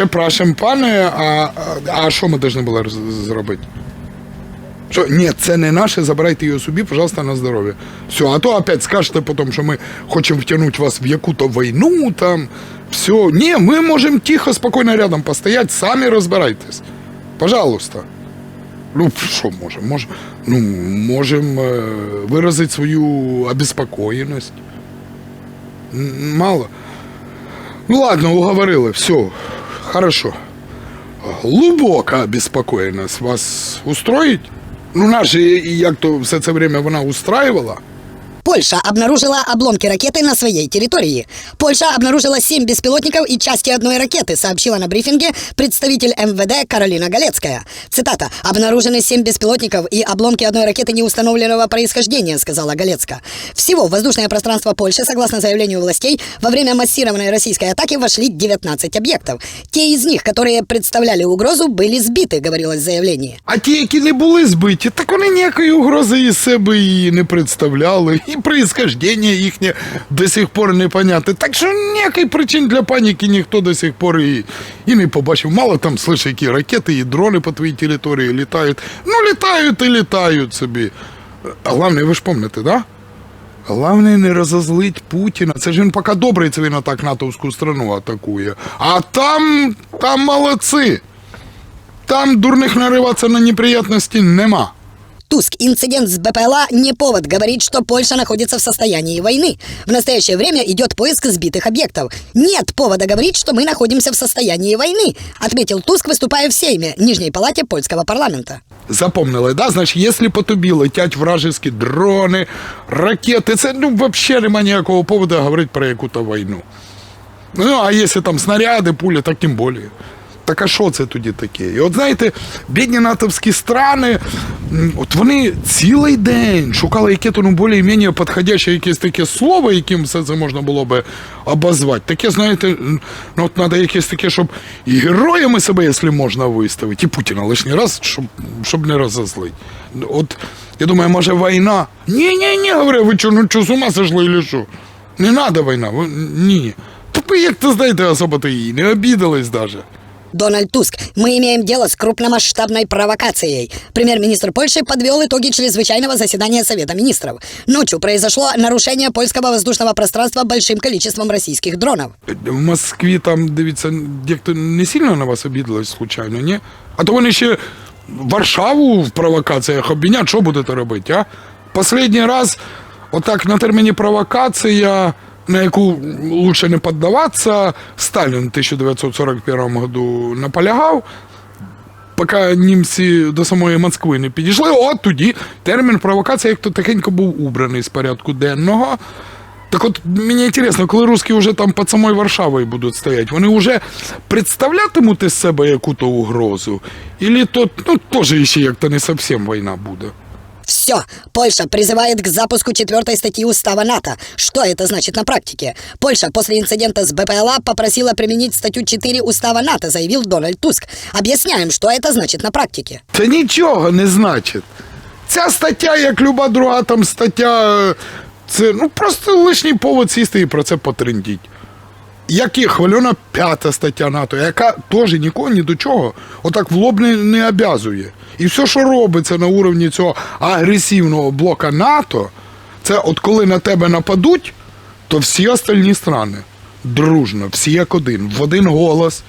Препрошим, пане, а, а, а що ми повинні були зробити? Що, ні, це не наше, забирайте його собі, пожалуйста, на здоров'я. Все, а то опять скажете потім, що ми хочемо втягнути вас в яку-то війну там. Все. Ні, ми можемо тихо, спокійно рядом постояти, самі розбирайтесь. Пожалуйста. Ну, що можемо? Мож, ну, можемо е, виразити свою обеспокоєність. Мало. Ну ладно, уговорили, все. Хорошо. Глубока обеспокоєність вас устроїть? Ну, наші, як то все це время вона устраивала. Польша обнаружила обломки ракеты на своей территории. Польша обнаружила семь беспилотников и части одной ракеты, сообщила на брифинге представитель МВД Каролина Галецкая. Цитата. «Обнаружены семь беспилотников и обломки одной ракеты неустановленного происхождения», сказала Галецка. Всего в воздушное пространство Польши, согласно заявлению властей, во время массированной российской атаки вошли 19 объектов. Те из них, которые представляли угрозу, были сбиты, говорилось в заявлении. А ті, які не були збиті, так вони ніякої угрози із себе і не представляли, і происхождення їхнє до сих пор не понятне. Так що ніякої причин для паніки ніхто до сих пор і, і не побачив. Мало там слиш, які ракети і дрони по твоїй території літають. Ну, літають і літають собі. А головне, ви ж пам'ятаєте, да? Головне не розозлить Путіна. Це ж він поки добрий, це він атак натовську страну атакує. А там, там молодці. Там дурних нариватися на неприятності нема. Туск, инцидент с БПЛА не повод говорить, что Польша находится в состоянии войны. В настоящее время идет поиск сбитых объектов. Нет повода говорить, что мы находимся в состоянии войны, отметил Туск, выступая в Сейме, Нижней палате польского парламента. Запомнили, да? Значить, якщо по тобі летять вражеські дрони, ракети, це ну взагалі немає ніякого поводу говорити про яку-то війну. Ну, а якщо там снаряди, пулі, так тим більше. Так а що це тоді таке? І от знаєте, бідні натовські страни, м, От вони цілий день шукали яке то ну більш-менш підходяще якесь таке слово, яким все це можна було би обозвати. Таке, знаєте, ну от треба якесь таке, щоб і героями себе, якщо можна, виставити, і Путіна лишній раз, щоб, щоб не розозлити. От я думаю, може війна? Ні, ні, ні, говорю, ви що, ну що, з ума сошли, или що? Не треба війна, ви- ні. Ви як то знаєте, особо-то її не обідались даже. Дональд Туск, мы имеем дело с крупномасштабной провокацией. Премьер-министр Польши подвел итоги чрезвычайного заседания Совета министров. Ночью произошло нарушение польского воздушного пространства большим количеством российских дронов. В Москві там, дивіться, дехто не сильно на вас обідалось, случайно, ні? А то вони ще Варшаву в провокаціях обвинять, що будете робити, а? Последній раз, отак на терміні провокація, На яку лучше не піддаватися, Сталін в 1941 году наполягав, поки німці до самої Москви не підійшли, от тоді термін провокація як то тихенько був убраний з порядку денного. Так от мені цікаво, коли русські вже там під самою Варшавою будуть стояти, вони вже представлятимуть із себе яку-то угрозу? Ілі то ну, теж ще як-то не зовсім війна буде? Все, Польша призывает к запуску четвертой статьи Устава НАТО. Что это значит на практике? Польша после инцидента с БПЛА попросила применить статью 4 Устава НАТО, заявил Дональд Туск. Объясняем, что это значит на практике. Це нічого не значить. Ця стаття, як люба друга там стаття, е, це ну просто лишній повод сісти і про це потрендіть. Як і хвильона п'ята стаття НАТО, яка теж нікого ні до чого отак в лоб не, не обязує. І все, що робиться на уровні цього агресивного блока НАТО, це от коли на тебе нападуть, то всі остальні страни дружно, всі як один, в один голос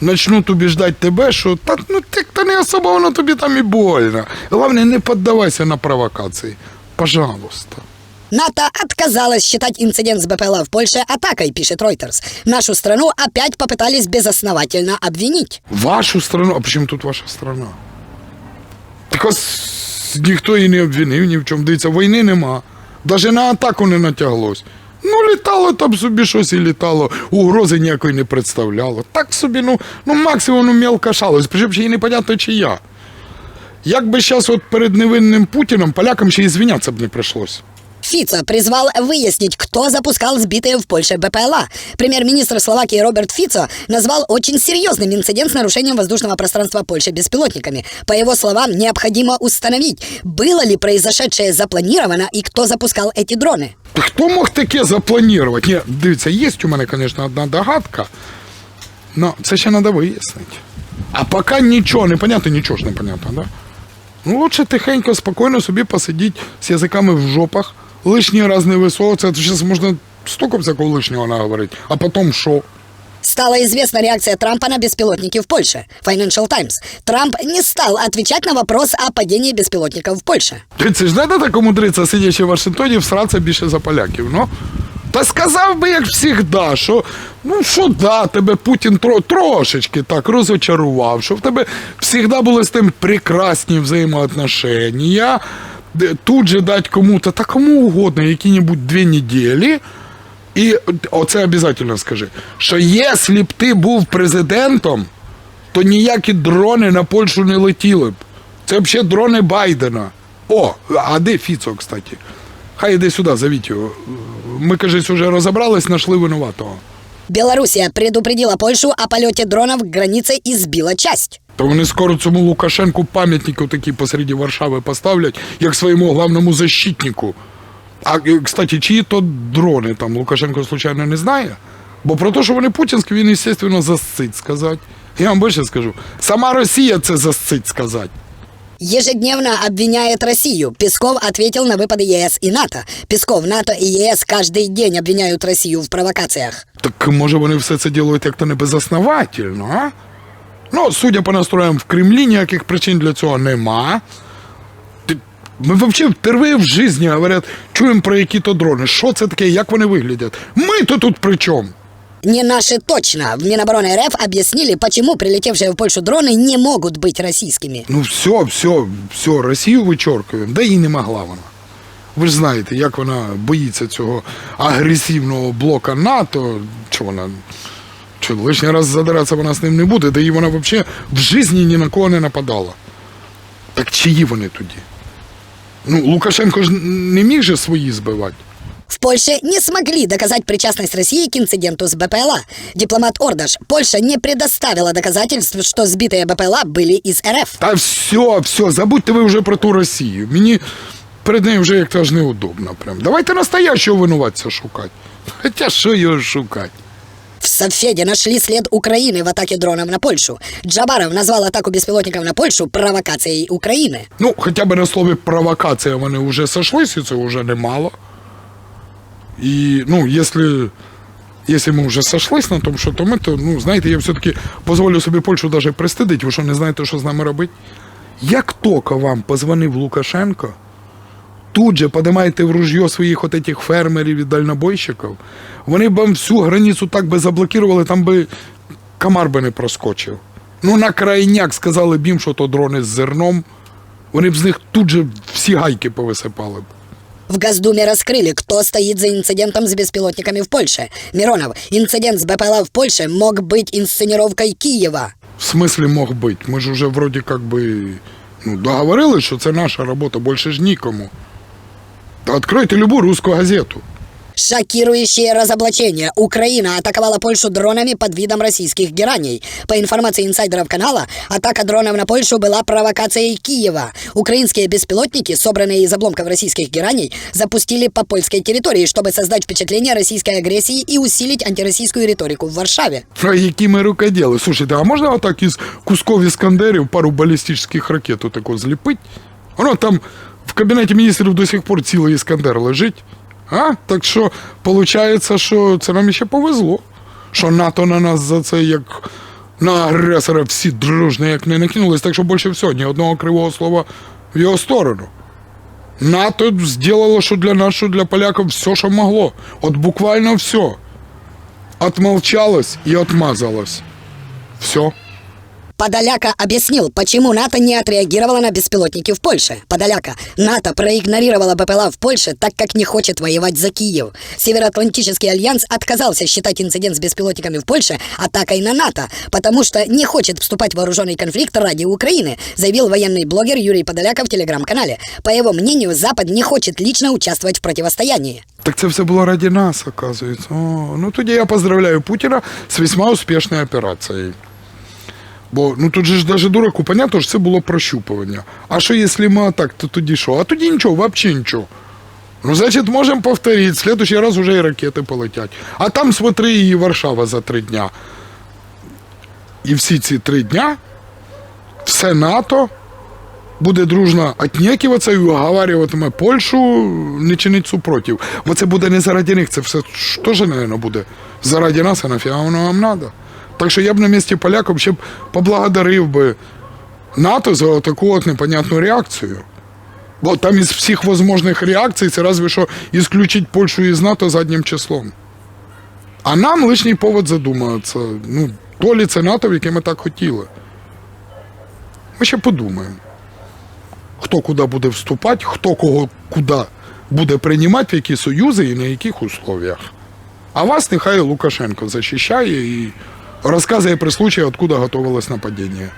начнуть убіждати тебе, що та, ну, так, та не особо воно тобі там і больно. Головне, не піддавайся на провокації. Пожалуйста. НАТО отказалось считать инцидент с БПЛА в Польше атакой, пишет Reuters. Нашу страну опять попытались безосновательно обвинить. Вашу страну, а почему тут ваша страна? Так ось ніхто її не обвинив ні в чому. Дивіться, війни нема. Навіть на атаку не натяглось. Ну, літало там собі щось і літало, угрози ніякої не представляло. Так собі, ну, ну максимум ну, мелка шалость. Причому ще й непонятно, чи я. Як би зараз перед невинним Путіном полякам ще і звінятися б не прийшлось. Фицо призвал выяснить, кто запускал сбитые в Польше БПЛА. Премьер-министр Словакии Роберт Фицо назвал очень серьезным инцидент с нарушением воздушного пространства Польши беспилотниками. По его словам, необходимо установить, было ли произошедшее запланировано и кто запускал эти дроны. Та Хто мог таке запланувати? Ні, дивіться, є у мене, звісно, одна догадка. Ну, це ще треба вияснити. А поки нічого не понятно, нічого ж не понятно, да? Ну, лучше тихенько, спокійно собі посидіть з язиками в жопах, Лишній раз не висовуватися, а то зараз можна стільки всякого лишнього наговорити, а потім що? Стала известна реакция Трампа на беспилотники в Польше. Financial Times. Трамп не стал отвечать на вопрос о падении беспилотников в Польше. Ти це ж так умудриться, сидячи в Вашингтоні, всратися більше за поляків, ну? Та сказав би, як завжди, що ну що да, тебе Путін тро, трошечки так розочарував, що в тебе завжди були з тим прекрасні взаємоотношення. Тут же дать кому-то, та кому угодно, які-небудь дві неділі. І оце обов'язково скажи, що якщо б ти був президентом, то ніякі дрони на Польщу не летіли б. Це взагалі дрони Байдена. О, а де Фіцо, кстати? Хай іде сюди, зовіть його. Ми, кажись, вже розібрались, знайшли винуватого. Белоруссия предупредила Польшу о полете дронов к границе и сбила часть. То вони скоро цьому Лукашенку пам'ятник такий посереді Варшави поставлять, як своєму главному защитнику. А, е, кстати, чиї то дрони там Лукашенко, случайно, не знає? Бо про те, що вони путінські, він, звісно, засцить сказати. Я вам більше скажу. Сама Росія це засцить сказати. Ежедневно обвиняет Россию. Песков ответил на выпады ЕС и НАТО. Песков, НАТО и ЕС каждый день обвиняют Россию в провокациях. Так може вони все це ділають як-то не безосновательно, а? Ну, судя по настроям в Кремлі, ніяких причин для цього нема. Ти- Ми взагалі впервые в житті говорять, чуємо про які-то дрони. Що це таке, як вони виглядять? Ми то тут при чому? Не наши точно. В Минобороны РФ объяснили, почему прилетевшие в Польшу дроны не могут быть российскими. Ну все, все, все, Росію вичоркуємо. Да і не могла вона. Ви ж знаєте, як вона боїться цього агресивного блока НАТО. Що вона. що лишній раз задиратися вона з ним не буде, да і вона взагалі в житті ні на кого не нападала. Так чиї вони тоді? Ну, Лукашенко ж не міг же свої збивати. В Польше не смогли доказать причастность России к инциденту с БПЛА. Дипломат Ордаш. Польша не предоставила доказательств, что сбитые БПЛА были из РФ. Та все, все, забудьте ви вже про ту Росію. Мені перед нею вже як-то аж неудобно. Прям. Давайте настоящого винуватця шукати. Хоча що його шукати? В Совфеде нашли след Украины в атаке дронов на Польшу. Джабаров назвал атаку беспилотников на Польшу провокацией Украины. Ну, хоча б на слові провокація вони вже сошлись, і це вже немало. І, ну, якщо, якщо ми вже сошлись на тому, що то ми, то, ну, знаєте, я все-таки дозволю собі Польщу навіть пристидити, ви що не знаєте, що з нами робити? Як тільки вам позвонив Лукашенко, тут же подимаєте в ружьо своїх от этих фермерів і дальнобойщиків, вони б вам всю границю так би заблокували, там би комар би не проскочив. Ну, на крайняк сказали б їм, що то дрони з зерном, вони б з них тут же всі гайки повисипали б. В Госдуме раскрыли, кто стоит за инцидентом с беспилотниками в Польше. Миронов, инцидент с БПЛА в Польше мог быть инсценировкой Киева. В смислі мог бути? Ми ж уже вроді как би ну, договорились, що це наша робота, більше ж нікому. Та відкройте любу русську газету. Шокирующее разоблачение. Украина атаковала Польшу дронами под видом российских гераней. По информации инсайдеров канала, атака дронов на Польшу была провокацией Киева. Украинские беспилотники, собранные из обломков российских гераней, запустили по польской территории, чтобы создать впечатление российской агрессии и усилить антироссийскую риторику в Варшаве. А які ми рукоділи? Слушайте, а можна отак із кусков іскандерів пару балістичних ракет отако зліпити? Воно там в кабінеті міністрів до сих пор цілий іскандер лежить. А? Так що, виходить, що це нам ще повезло. Що НАТО на нас за це як на агресора всі дружно як не накинулись, так що більше всього ні одного кривого слова в його сторону. НАТО зробило, що для нас, що для поляків, все, що могло. От буквально все. Отмолчалось и отмазалось. Все. Подоляка объяснил, почему НАТО не отреагировало на беспилотники в Польше. Подоляка. НАТО проигнорировало БПЛА в Польше, так как не хочет воевать за Киев. Североатлантический альянс отказался считать инцидент с беспилотниками в Польше атакой на НАТО, потому что не хочет вступать в вооруженный конфликт ради Украины, заявил военный блогер Юрий Подоляка в телеграм-канале. По его мнению, Запад не хочет лично участвовать в противостоянии. Так це все було ради нас, оказується. О, ну тоді я поздравляю Путіна з весьма успішною операцією. Бо ну тут же ж даже дураку, понятно, що це було прощупування. А що якщо ми так, то тоді що? А тоді нічого, взагалі нічого. Ну, значить, можемо повторити. В раз уже і ракети полетять. А там, смотри, і Варшава за три дня. І всі ці три дня все НАТО буде дружно отнекиватися і уговарюватиме Польщу не чинити супротив. Бо це буде не заради них, це все теж, мабуть, буде заради нас, а нафіга воно нам треба. Так що я б на місці поляків ще б поблагодарив би НАТО за таку от непонятну реакцію. Бо там із всіх можливих реакцій це разве що ісключить Польщу із НАТО заднім числом. А нам лишній повод задуматися. Ну, то лі це НАТО, в яке ми так хотіли. Ми ще подумаємо, хто куди буде вступати, хто кого куди буде приймати, в які союзи і на яких условиях. А вас нехай Лукашенко захищає і розказує при случаї, откуда готовилось нападіння.